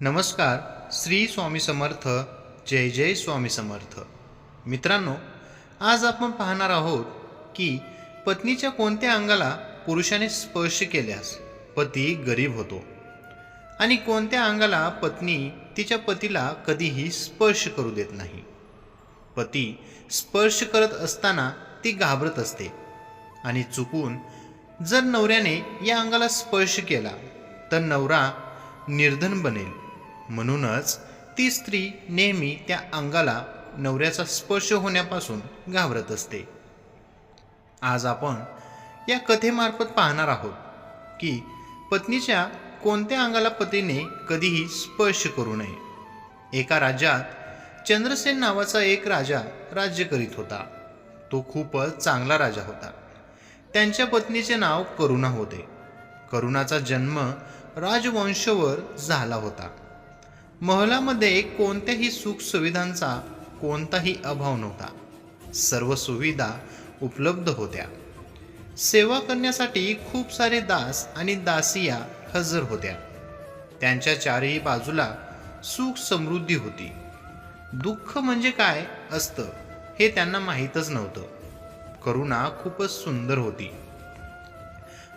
नमस्कार श्री स्वामी समर्थ जय जय स्वामी समर्थ. मित्रांनो आज आपण पाहणार आहोत की पत्नीच्या कोणत्या अंगाला पुरुषाने स्पर्श केल्यास पती गरीब होतो? आणि कोणत्या अंगाला पत्नी तिच्या पतीला कधीही स्पर्श करू देत नाही? पती स्पर्श करत असताना ती घाबरत असते. आणि चुकून जर नवऱ्याने या अंगाला स्पर्श केला तर नवरा निर्धन बनेल. म्हणूनच ती स्त्री नेहमी त्या अंगाला नवऱ्याचा स्पर्श होण्यापासून घाबरत असते. आज आपण या कथेमार्फत पाहणार आहोत की पत्नीच्या कोणत्या अंगाला पतीने कधीही स्पर्श करू नये. एका राज्यात चंद्रसेन नावाचा एक राजा राज्य करीत होता. तो खूपच चांगला राजा होता. त्यांच्या पत्नीचे नाव करुणा होते. करुणाचा जन्म राजवंशवर झाला होता. महलामध्ये कोणत्याही सुख सुविधांचा कोणताही अभाव नव्हता. सर्व सुविधा उपलब्ध होत्या. सेवा करण्यासाठी खूप सारे दास आणि दासिया हजर होत्या. त्यांच्या चारही बाजूला सुख समृद्धी होती. दुःख म्हणजे काय असतं हे त्यांना माहीतच नव्हतं. करुणा खूपच सुंदर होती.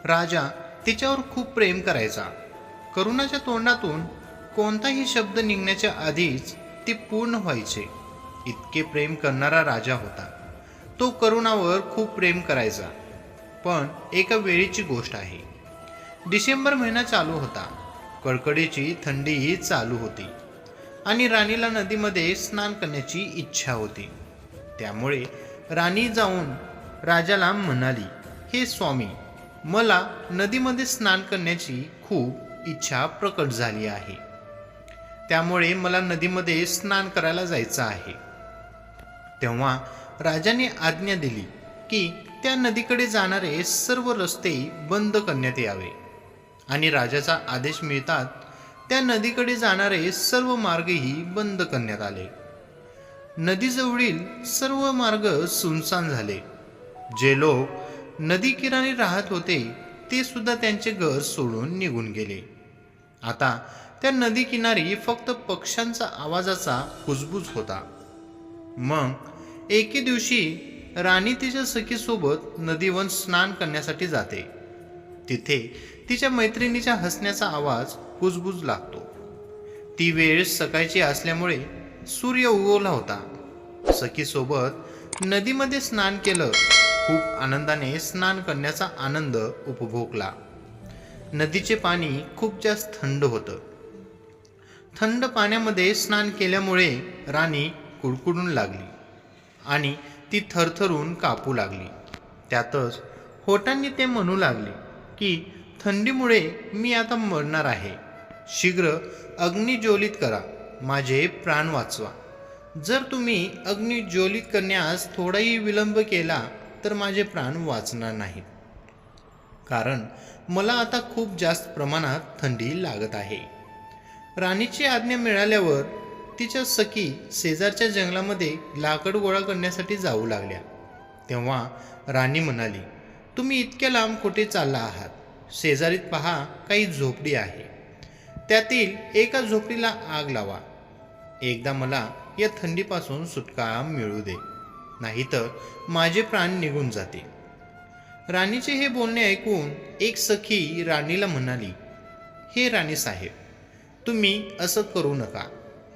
राजा तिच्यावर खूप प्रेम करायचा. करुणाच्या तोंडातून कोणताही शब्द निघण्याच्या आधीच ते पूर्ण व्हायचे. इतके प्रेम करणारा राजा होता. तो करुणावर खूप प्रेम करायचा. पण एका वेळेची गोष्ट आहे. डिसेंबर महिना चालू होता. कडकडीची थंडीही चालू होती. आणि राणीला नदीमध्ये स्नान करण्याची इच्छा होती. त्यामुळे राणी जाऊन राजाला म्हणाली हे स्वामी मला नदीमध्ये स्नान करण्याची खूप इच्छा प्रकट झाली आहे. त्यामुळे मला नदीमध्ये स्नान करायला जायचं आहे. तेव्हा राजाने आज्ञा दिली की त्या नदीकडे जाणारे सर्व रस्ते बंद करण्यात यावे आणि राजाचा आदेश मिळतात त्या नदीकडे जाणारे सर्व मार्गही बंद करण्यात आले. नदीजवळील सर्व मार्ग सुनसान झाले. जे लोक नदी किराणी राहत होते ते सुद्धा त्यांचे घर सोडून निघून गेले. आता त्या नदी किनारी फक्त पक्ष्यांचा आवाजाचा कुजबूज होता. मग एके दिवशी राणी तिच्या सखीसोबत नदीवर स्नान करण्यासाठी जाते. तिथे तिच्या मैत्रिणीच्या हसण्याचा आवाज कुजबूज लागतो. ती वेळ सकाळची असल्यामुळे सूर्य उगवला होता. सखीसोबत नदीमध्ये स्नान केलं खूप आनंदाने स्नान करण्याचा आनंद उपभोगला. नदीचे पाणी खूप जास्त थंड होतं. थंड पाण्यामध्ये स्नान केल्यामुळे राणी कुडकुडून लागली आणि ती थरथरून कापू लागली. त्यातच होटांनी ते म्हणू लागले की थंडीमुळे मी आता मरणार आहे. शीघ्र अग्निज्वलित करा. माझे प्राण वाचवा. जर तुम्ही अग्निज्वलित करण्यास थोडाही विलंब केला तर माझे प्राण वाचणार नाहीत. कारण मला आता खूप जास्त प्रमाणात थंडी लागत आहे. राणीची आज्ञा मिळाल्यावर तिच्या सखी शेजारच्या जंगलामध्ये लाकड गोळा करण्यासाठी जाऊ लागल्या. तेव्हा राणी म्हणाली तुम्ही इतक्या लांब कुठे चालला आहात? शेजारीत पहा काही झोपडी आहे. त्यातील एका झोपडीला आग लावा. एकदा मला या थंडीपासून सुटका मिळू दे. नाहीतर माझे प्राण निघून जातील. राणीचे हे बोलणे ऐकून एक सखी राणीला म्हणाली हे राणी साहेब तुम्ही असं करू नका.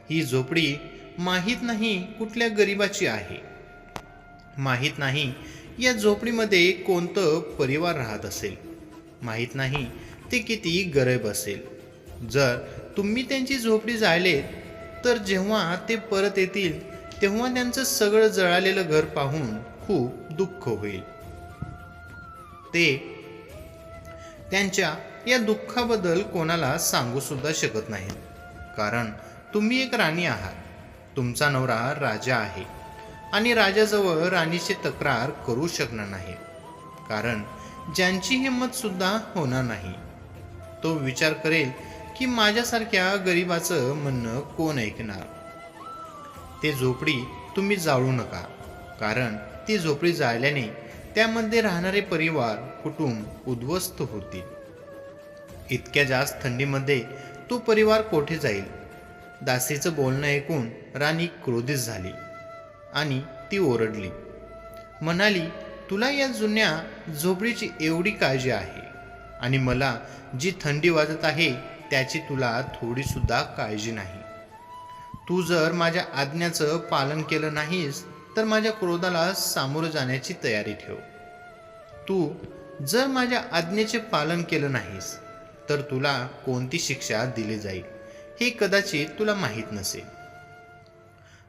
ही झोपडी माहीत नाही कुठल्या गरिबाची आहे. माहीत नाही या झोपडीमध्ये कोणतं परिवार राहत असेल. माहीत नाही ते किती गरीब असेल. जर तुम्ही त्यांची झोपडी जाळले तर जेव्हा ते परत येतील तेव्हा त्यांचं सगळं जळालेलं घर पाहून खूप दुःख होईल. ते त्यांच्या या दुःखाबद्दल कोणाला सांगू सुद्धा शकत नाही. कारण तुम्ही एक राणी आहात. तुमचा नवरा राजा आहे. आणि राजाजवळ राणीची तक्रार करू शकणार नाही. कारण ज्यांची हिंमत सुद्धा होणार नाही. तो विचार करेल की माझ्यासारख्या गरिबाचं म्हणणं कोण ऐकणार? ते झोपडी तुम्ही जाळू नका. कारण ती झोपडी जाळल्याने त्यामध्ये राहणारे परिवार कुटुंब उद्ध्वस्त होतील. इतक्या जास्त थंडीमध्ये तो परिवार कोठे जाईल? दासीचं बोलणं ऐकून राणी क्रोधित झाली आणि ती ओरडली. म्हणाली तुला या जुन्या झोपडीची एवढी काळजी आहे आणि मला जी थंडी वाजत आहे त्याची तुला थोडीसुद्धा काळजी नाही. तू जर माझ्या आज्ञाचं पालन केलं नाहीस तर माझ्या क्रोधाला सामोरं जाण्याची तयारी ठेव. तू जर माझ्या आज्ञेचे पालन केलं नाहीस तर तुला कोणती शिक्षा दिली जाईल? हे कदाचित तुला माहीत नसेल.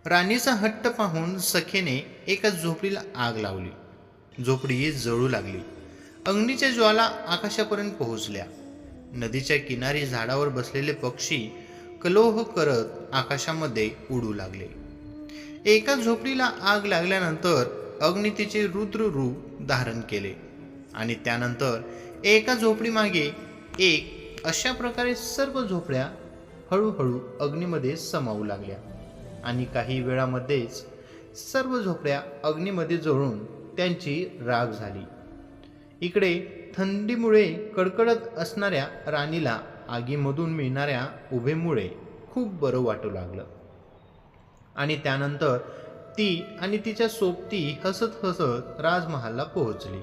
राणीचा हट्ट पाहून सखेने एका झोपडीला आग लावली. झोपडी जळू लागली. अग्नीच्या ज्वाला आकाशापर्यंत पोहोचल्या. नदीच्या किनारी झाडावर बसलेले पक्षी कलोह करत आकाशामध्ये उडू लागले. एका झोपडीला आग लागल्यानंतर अग्नी तिचे रुद्र रूप धारण केले आणि त्यानंतर एका झोपडीमागे एक अशा प्रकारे सर्व झोपड्या हळूहळू अग्नीमध्ये समावू लागल्या. आणि काही वेळामध्येच सर्व झोपड्या अग्नीमध्ये जळून त्यांची राग झाली. इकडे थंडीमुळे कडकडत असणाऱ्या राणीला आगीमधून मिळणाऱ्या उभेमुळे खूप बरं वाटू लागलं. आणि त्यानंतर ती आणि तिच्या सोबती हसत हसत राजमहालला पोहोचली.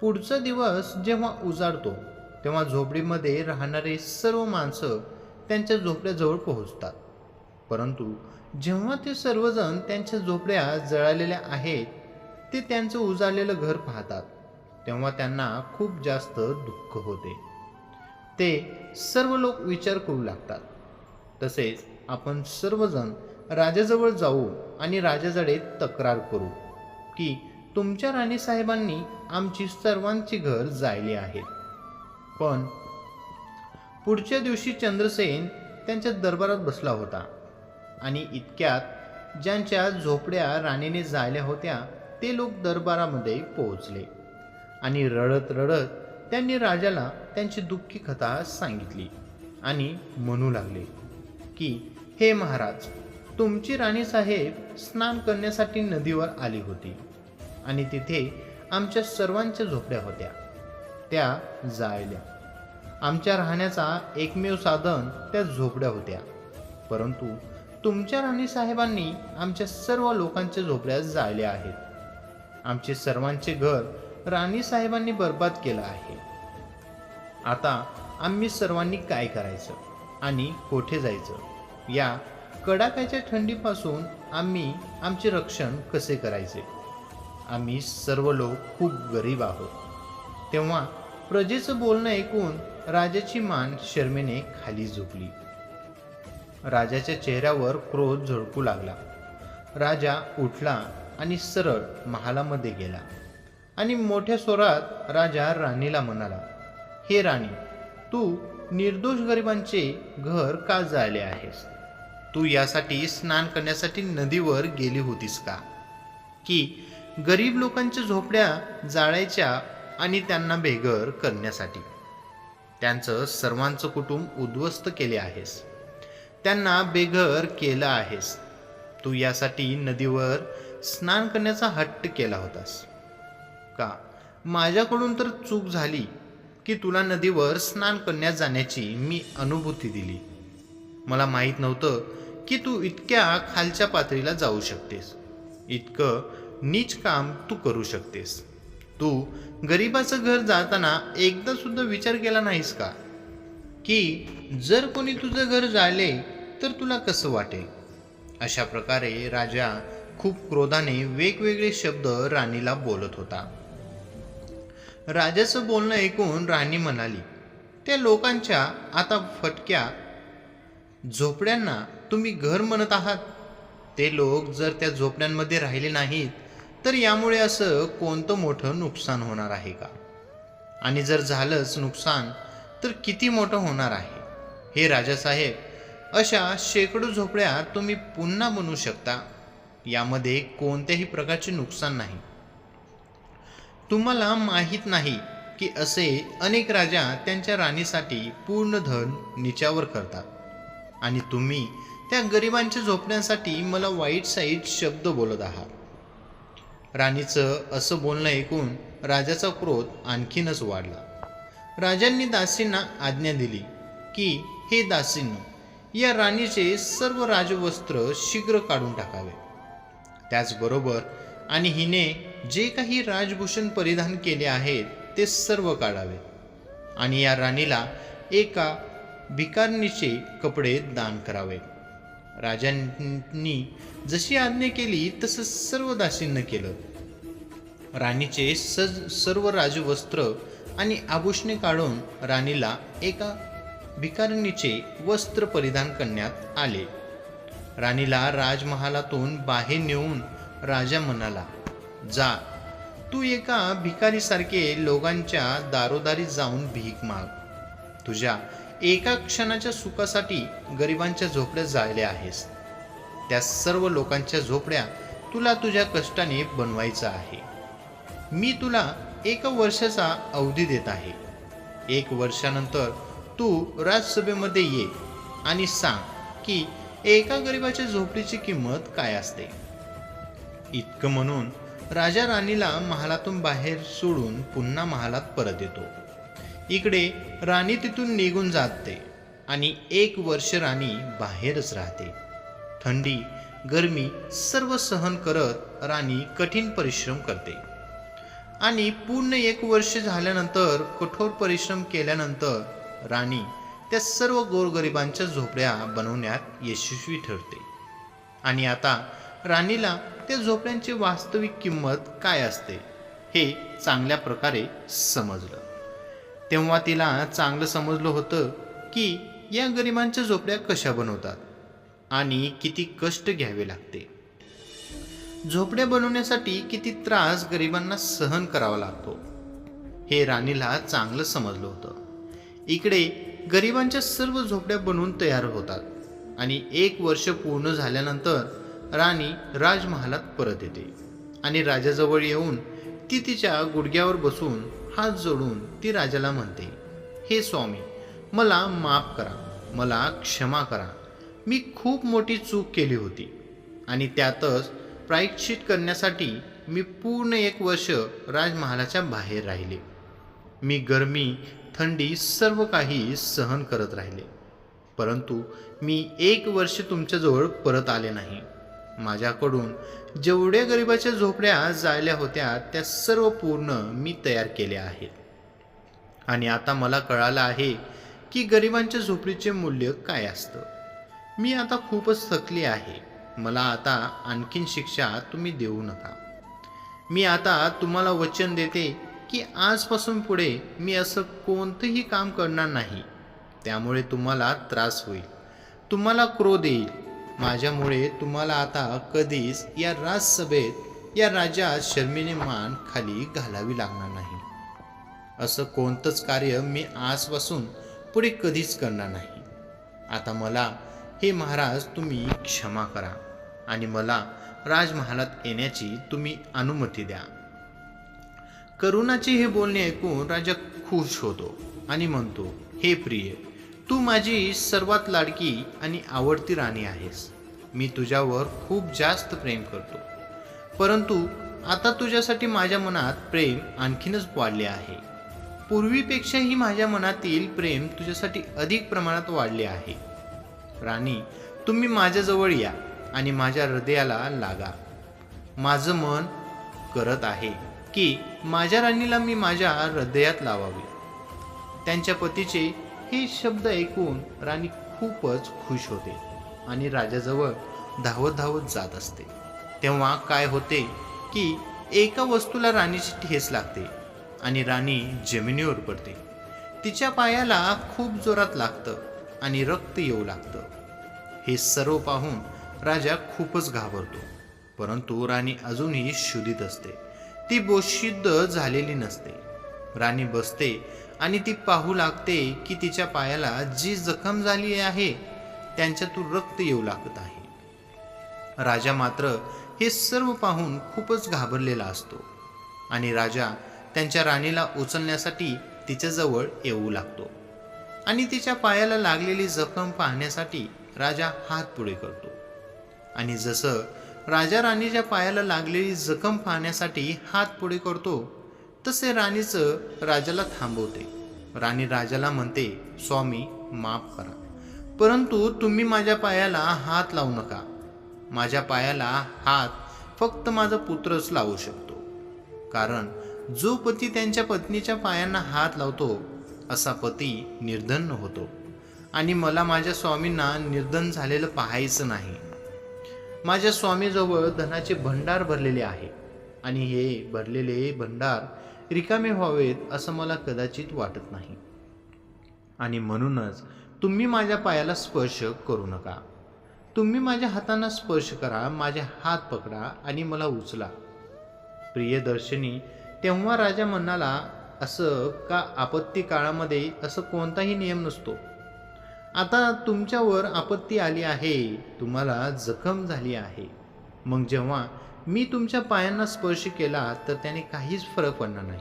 पुढचा दिवस जेव्हा उजाडतो तेव्हा झोपडीमध्ये राहणारे सर्व माणसं त्यांच्या झोपड्याजवळ पोहोचतात. परंतु जेव्हा ते सर्वजण त्यांच्या झोपड्या जळालेल्या आहेत ते त्यांचं उजाळलेलं घर पाहतात तेव्हा त्यांना खूप जास्त दुःख होते. ते सर्व लोक विचार करू लागतात. तसेच आपण सर्वजण राजाजवळ जाऊ आणि राजाजडे तक्रार करू की तुमच्या राणीसाहेबांनी आमची सर्वांची घर जायली आहेत पण पुढच्या दिवशी चंद्रसेन त्यांच्या दरबारात बसला होता. आणि इतक्यात ज्यांच्या झोपड्या राणीने जायल्या होत्या ते लोक दरबारामध्ये पोहोचले. आणि रडत रडत त्यांनी राजाला त्यांची दुःखी कथा सांगितली आणि म्हणू लागले की हे महाराज तुमची राणी साहेब स्नान करण्यासाठी नदीवर आली होती आणि तिथे आमच्या सर्वांच्या झोपड्या होत्या. त्या जाळल्या. आमच्या राहण्याचा एकमेव साधन त्या झोपड्या होत्या. परंतु तुमच्या राणी साहेबांनी आमच्या सर्व लोकांच्या झोपड्या जाळल्या आहेत. आमचे सर्वांचे घर राणी साहेबांनी बर्बाद केलं आहे. आता आम्ही सर्वांनी काय करायचं आणि कोठे जायचं? या कडाक्याच्या थंडीपासून आम्ही आमचे रक्षण कसे करायचे? आम्ही सर्व लोक खूप गरीब आहोत. तेव्हा प्रजेचं बोलणं ऐकून राजाची मान शर्मेने खाली झुकली. राजाच्या चेहऱ्यावर क्रोध झोडकू लागला. राजा उठला आणि सरळ महालामध्ये गेला आणि मोठ्या स्वरात राजा राणीला म्हणाला हे राणी तू निर्दोष गरिबांचे घर का जायले आहेस? तू यासाठी स्नान करण्यासाठी नदीवर गेली होतीस का? की गरीब लोकांच्या झोपड्या जाळायच्या आणि त्यांना बेघर करण्यासाठी. त्यांचं सर्वांचं कुटुंब उद्ध्वस्त केले आहेस. त्यांना बेघर केलं आहेस. तू यासाठी नदीवर स्नान करण्याचा हट्ट केला होतास. का? माझ्याकडून तर चूक झाली की तुला नदीवर स्नान करण्यास जाण्याची मी अनुभूती दिली. मला माहीत नव्हतं की तू इतक्या खालच्या पातळीला जाऊ शकतेस. इतकं नीच काम तू करू शकतेस. तू गरिबाचं घर जाताना एकदा सुद्धा विचार केला नाहीस का? की जर कोणी तुझं घर जाले तर तुला कसं वाटेल? अशा प्रकारे राजा खूप क्रोधाने वेगवेगळे शब्द राणीला बोलत होता. राजाचं बोलणं ऐकून राणी म्हणाली त्या लोकांच्या आता फटक्या झोपड्यांना तुम्ही घर म्हणत आहात? ते लोक जर त्या झोपड्यांमध्ये राहिले नाहीत तर यामुळे असं कोणतं मोठं नुकसान होणार आहे का? आणि जर झालंच नुकसान तर किती मोठं होणार आहे? हे राजासाहेब अशा शेकडो झोपड्या तुम्ही पुन्हा बनवू शकता. यामध्ये कोणत्याही प्रकारचे नुकसान नाही. तुम्हाला माहीत नाही की असे अनेक राजा त्यांच्या राणीसाठी पूर्ण धन निचावर करतात. आणि तुम्ही त्या गरिबांच्या झोपड्यांसाठी मला वाईट साईट शब्द बोलत आहात. राणीचं असं बोलणं ऐकून राजाचा क्रोध आणखीनच वाढला. राजांनी दासींना आज्ञा दिली की हे दासींनो या राणीचे सर्व राजवस्त्र शीघ्र काढून टाकावे. त्याचबरोबर आणि हिने जे काही राजभूषण परिधान केले आहेत ते सर्व काढावे. आणि या राणीला एका भिकारणीचे कपडे दान करावे. राजांनी जशी आज्ञा केली तसं सर्व दासींना केलं. राणीचे सज सर्व राजवस्त्र आणि आभूषणे काढून राणीला एका भिकारणीचे वस्त्र परिधान करण्यात आले. राणीला राजमहालातून बाहेर नेऊन राजा म्हणाला जा तू एका भिकारीसारखे लोकांच्या दारोदारी जाऊन भीक माग. तुझ्या एका क्षणाच्या सुखासाठी गरिबांच्या झोपड्या जायल्या आहेस. त्या सर्व लोकांच्या झोपड्या तुला तुझ्या कष्टाने बनवायचं आहे. मी तुला एका वर्षाचा अवधी देत आहे. एक वर्षानंतर तू राजसभेमध्ये ये आणि सांग की एका गरिबाच्या झोपडीची किंमत काय असते. इतकं म्हणून राजा राणीला महालातून बाहेर सोडून पुन्हा महालात परत येतो. इकडे राणी तिथून निघून जाते आणि एक वर्ष राणी बाहेरच राहते. थंडी गरमी सर्व सहन करत राणी कठीण परिश्रम करते. आणि पूर्ण एक वर्ष झाल्यानंतर कठोर परिश्रम केल्यानंतर राणी त्या सर्व गोरगरिबांच्या झोपड्या बनवण्यात यशस्वी ठरते. आणि आता राणीला त्या झोपड्यांची वास्तविक किंमत काय असते हे चांगल्या प्रकारे समजलं. तेव्हा तिला चांगलं समजलं होतं की या गरिबांच्या झोपड्या कशा बनवतात आणि किती कष्ट घ्यावे लागते. झोपड्या बनवण्यासाठी किती त्रास गरिबांना सहन करावा लागतो. हे राणीला चांगलं समजलं होतं. इकडे गरिबांच्या सर्व झोपड्या बनवून तयार होतात आणि एक वर्ष पूर्ण झाल्यानंतर राणी राजमहालात परत येते आणि राजाजवळ येऊन ती तिच्या गुडघ्यावर बसून हात जोडून ती राजाला म्हणते हे स्वामी मला माफ करा मला क्षमा करा. मी खूप मोठी चूक केली होती आणि त्यातच प्रायश्चित करण्यासाठी मी पूर्ण एक वर्ष राजमहालाच्या बाहेर राहिले. मी गरमी थंडी सर्व काही सहन करत राहिले. परंतु मी एक वर्ष तुमच्याजवळ परत आले नाही. माझ्याकडून जेवढ्या गरिबाच्या झोपड्या जायल्या होत्या त्या सर्व पूर्ण मी तयार केल्या आहेत. आणि आता मला कळालं आहे की गरिबांच्या झोपडीचे मूल्य काय असतं. मी आता खूपच थकली आहे. मला आता आणखीन शिक्षा तुम्ही देऊ नका. मी आता तुम्हाला वचन देते की आजपासून पुढे मी असं कोणतंही काम करणार नाही. त्यामुळे तुम्हाला त्रास होईल. तुम्हाला क्रोध येईल. माझ्यामुळे तुम्हाला आता कधीच या राजसभेत या राजा शर्मीने मान खाली घालावी लागणार नाही. असं कोणतंच कार्य मी आजपासून पुढे कधीच करणार नाही. आता मला हे महाराज तुम्ही क्षमा करा आणि मला राजमहालात येण्याची तुम्ही अनुमती द्या. करुणाचे हे बोलणे ऐकून राजा खुश होतो आणि म्हणतो हे प्रिय तू माझी सर्वात लाडकी आणि आवडती राणी आहेस. मी तुझ्यावर खूप जास्त प्रेम करतो. परंतु आता तुझ्यासाठी माझ्या मनात प्रेम आणखीनच वाढले आहे. पूर्वीपेक्षाही माझ्या मनातील प्रेम तुझ्यासाठी अधिक प्रमाणात वाढले आहे. राणी तुम्ही माझ्याजवळ या आणि माझ्या हृदयाला लागा. माझं मन करत आहे की माझ्या राणीला मी माझ्या हृदयात लावावे. त्यांच्या पतीचे हे शब्द ऐकून राणी खूपच खुश होते आणि राजाजवळ धावत धावत जात असते. तेव्हा काय होते की एका वस्तूला राणीची ठेस लागते आणि राणी जमिनीवर पडते. तिच्या पायाला खूप जोरात लागतं आणि रक्त येऊ लागतं. हे सर्व पाहून राजा खूपच घाबरतो परंतु राणी अजूनही शुद्धीत असते. ती बोशिद्ध झालेली नसते. राणी बसते आणि ती पाहू लागते की तिच्या पायाला जी जखम झाली आहे त्यांच्यातून रक्त येऊ लागत आहे. राजा मात्र हे सर्व पाहून खूपच घाबरलेला असतो आणि राजा त्यांच्या राणीला उचलण्यासाठी तिच्याजवळ येऊ लागतो आणि तिच्या पायाला लागलेली जखम पाहण्यासाठी राजा हात पुढे करतो. आणि जसं राजा राणीच्या पायाला लागलेली जखम पाहण्यासाठी हात पुढे करतो तसे राणीचं राजाला थांबवते. राणी राजाला म्हणते स्वामी माफ करा. परंतु तुम्ही माझ्या पायाला हात लावू नका. माझ्या पायाला हात फक्त माझा पुत्रच लावू शकतो. कारण जो पती त्यांच्या पत्नीच्या पायांना हात लावतो असा पती निर्धन होतो. आणि मला माझ्या स्वामींना निर्धन झालेलं पाहायचं नाही. माझ्या स्वामीजवळ धनाचे भंडार भरलेले आहे. आणि हे भरलेले भंडार रिकामे व्हावेत असं मला कदाचित वाटत नाही. आणि म्हणूनच तुम्ही माझ्या पायाला स्पर्श करू नका. तुम्ही माझ्या हातांना स्पर्श करा माझे हात पकडा आणि मला उचला. प्रियदर्शनी तेव्हा राजा म्हणाला असं का आपत्ती काळामध्ये असं कोणताही नियम नसतो. आता तुमच्यावर आपत्ती आली आहे तुम्हाला जखम झाली आहे. मग जेव्हा मी तुमच्या पायांना स्पर्श केला तर त्याने काहीच फरक पडणार नाही.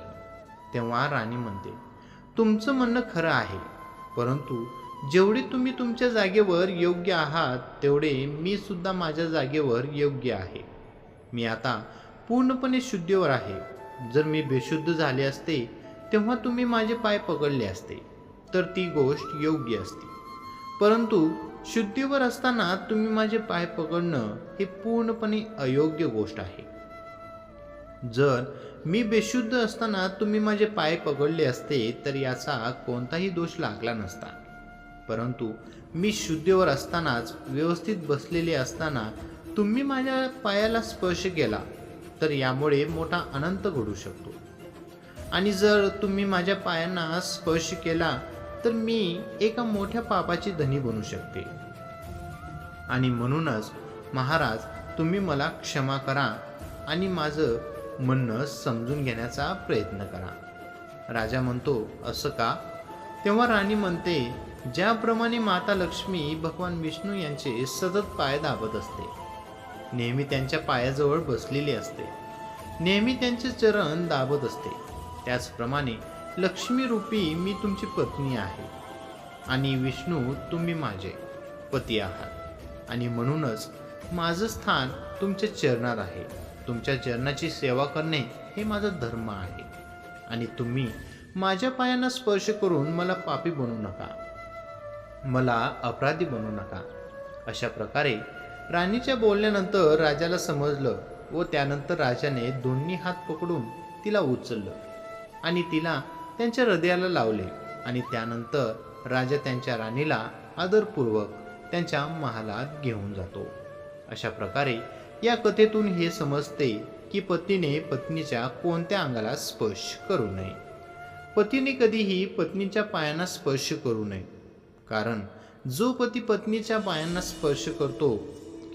तेव्हा राणी म्हणते तुमचं म्हणणं खरं आहे परंतु जेवढे तुम्ही तुमच्या जागेवर योग्य आहात तेवढे मी सुद्धा माझ्या जागेवर योग्य आहे. मी आता पूर्णपणे शुद्धीवर आहे. जर मी बेशुद्ध झाले असते तेव्हा तुम्ही माझे पाय पकडले असते. तर ती गोष्ट योग्य असते. परंतु शुद्धीवर असताना तुम्ही माझे पाय पकडणं हे पूर्णपणे अयोग्य गोष्ट आहे. जर मी बेशुद्ध असताना तुम्ही माझे पाय पकडले असते तर याचा कोणताही दोष लागला नसता. परंतु मी शुद्धीवर असतानाच व्यवस्थित बसलेले असताना तुम्ही माझ्या पायाला स्पर्श केला तर यामुळे मोठा अनंत घडू शकतो. आणि जर तुम्ही माझ्या पायांना स्पर्श केला तर मी एका मोठ्या पापाची धनी बनू शकते. आणि म्हणूनच महाराज तुम्ही मला क्षमा करा आणि माझं म्हणणं समजून घेण्याचा प्रयत्न करा. राजा म्हणतो असं का? तेव्हा राणी म्हणते ज्याप्रमाणे माता लक्ष्मी भगवान विष्णू यांचे सतत पाय दाबत असते नेहमी त्यांच्या पायाजवळ बसलेली असते नेहमी त्यांचे चरण दाबत असते त्याचप्रमाणे लक्ष्मी रूपी मी तुमची पत्नी आहे. आणि विष्णू तुम्ही माझे पती आहात. आणि म्हणूनच माझं स्थान तुमच्या चरणात आहे. तुमच्या चरणाची सेवा करणे हे माझा धर्म आहे. आणि तुम्ही माझ्या पायांना स्पर्श करून मला पापी बनवू नका. मला अपराधी बनवू नका. अशा प्रकारे राणीच्या बोलण्यानंतर राजाला समजलं व त्यानंतर राजाने दोन्ही हात पकडून तिला उचललं. आणि तिला त्यांच्या हृदयाला लावले आणि त्यानंतर राजा त्यांच्या राणीला आदरपूर्वक त्यांच्या महालात घेऊन जातो. अशा प्रकारे या कथेतून हे समजते की पतीने पत्नीच्या कोणत्या अंगाला स्पर्श करू नये. पतीने कधीही पत्नीच्या पायांना स्पर्श करू नये. कारण जो पती पत्नीच्या पायांना स्पर्श करतो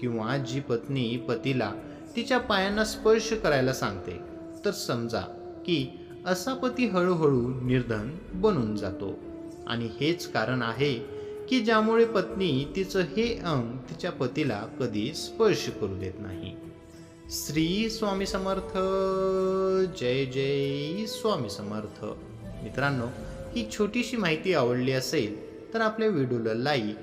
किंवा जी पत्नी पतीला तिच्या पायांना स्पर्श करायला सांगते तर समजा की असा पती हळूहळू निर्धन बनून जातो. आणि हेच कारण आहे की ज्यामुळे पत्नी तिचं हे अंग तिच्या पतीला कधी स्पर्श करू देत नाही. श्री स्वामी समर्थ. जय जय स्वामी समर्थ. मित्रांनो ही छोटीशी माहिती आवडली असेल तर आपल्या व्हिडिओला लाईक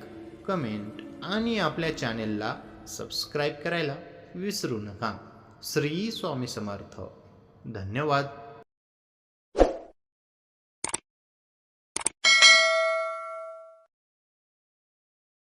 कमेंट आणि आपल्या चॅनेलला सबस्क्राईब करायला विसरू नका. श्री स्वामी समर्थ. धन्यवाद.